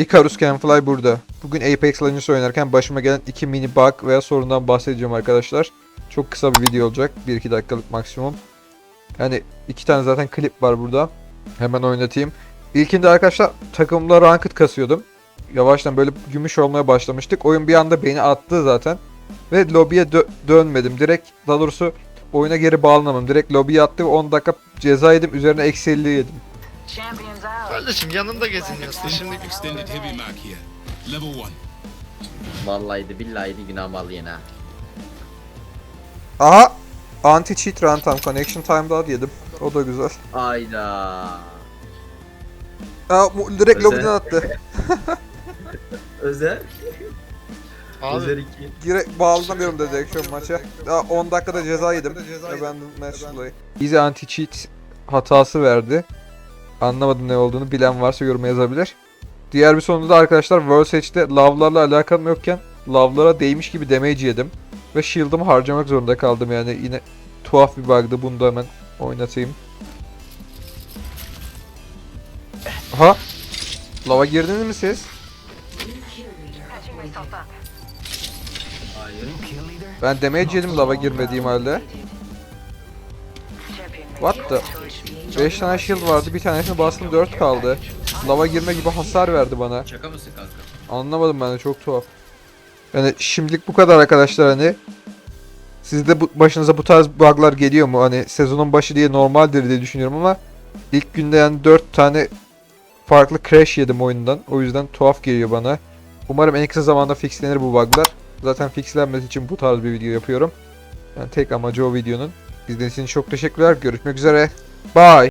Icarus Canfly burada. Bugün Apex Legends oynarken başıma gelen iki mini bug veya sorundan bahsedeceğim arkadaşlar. Çok kısa bir video olacak. 1-2 dakikalık maksimum. Yani iki tane zaten klip var burada. Hemen oynatayım. İlkinde arkadaşlar takımla ranked kasıyordum. Yavaştan böyle gümüş olmaya başlamıştık. Oyun bir anda beni attı zaten. Ve lobiye dö- dönmedim. Direkt daha doğrusu oyuna geri bağlanamadım. Direkt lobiye attı ve 10 dakika ceza yedim. Üzerine eksi 50 yedim. Champions out. Kardeşim yanında geziniyorsun şimdi. Extended heavy mag here. Level 1. Vallahi de billahi de günah mal yine. ha. Aha! Anti cheat runtime connection time'da yedim. O da güzel. Ayda. Aa, direkt Özel. lobiden attı. Özel. Özel Abi 2. Direkt bağlanamıyorum dedi direksiyon maça. Daha 10 dakikada ceza yedim. Abandoned match. Easy anti cheat hatası verdi. Anlamadım ne olduğunu. Bilen varsa yoruma yazabilir. Diğer bir sonunda da arkadaşlar World Stage'de lavlarla alakam yokken lavlara değmiş gibi damage yedim. Ve shield'ımı harcamak zorunda kaldım yani yine tuhaf bir bug'dı. Bunu da hemen oynatayım. Aha! Lava girdiniz mi siz? Ben damage yedim lava girmediğim halde. What the? 5 tane shield vardı bir tanesini bastım 4 kaldı. Lava girme gibi hasar verdi bana. Şaka mısın kanka? Anlamadım ben de çok tuhaf. Yani şimdilik bu kadar arkadaşlar hani. Sizde bu, başınıza bu tarz bug'lar geliyor mu? Hani sezonun başı diye normaldir diye düşünüyorum ama ilk günde yani 4 tane farklı crash yedim oyundan. O yüzden tuhaf geliyor bana. Umarım en kısa zamanda fixlenir bu bug'lar. Zaten fixlenmesi için bu tarz bir video yapıyorum. Yani tek amacı o videonun. İzlediğiniz için çok teşekkürler. Görüşmek üzere. Bye.